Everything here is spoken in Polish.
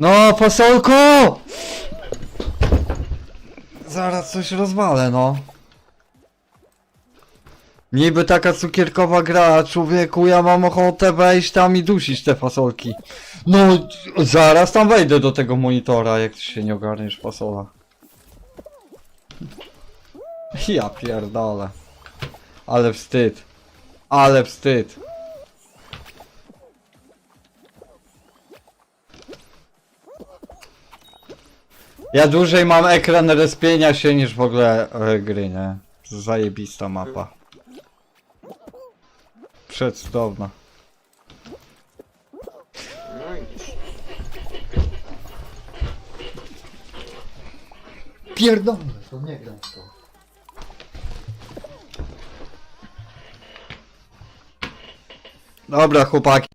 No, fasolko! Zaraz coś rozwalę, no. Niby taka cukierkowa gra, człowieku, ja mam ochotę wejść tam i dusić te fasolki. No, zaraz tam wejdę do tego monitora, jak ty się nie ogarniesz fasola. Ja pierdolę. Ale wstyd. Ale wstyd. Ja dłużej mam ekran respienia się niż w ogóle e, gry, nie? Zajebista mapa. No widzisz. Pierdolę, to nie gram w to. Dobra chłopaki.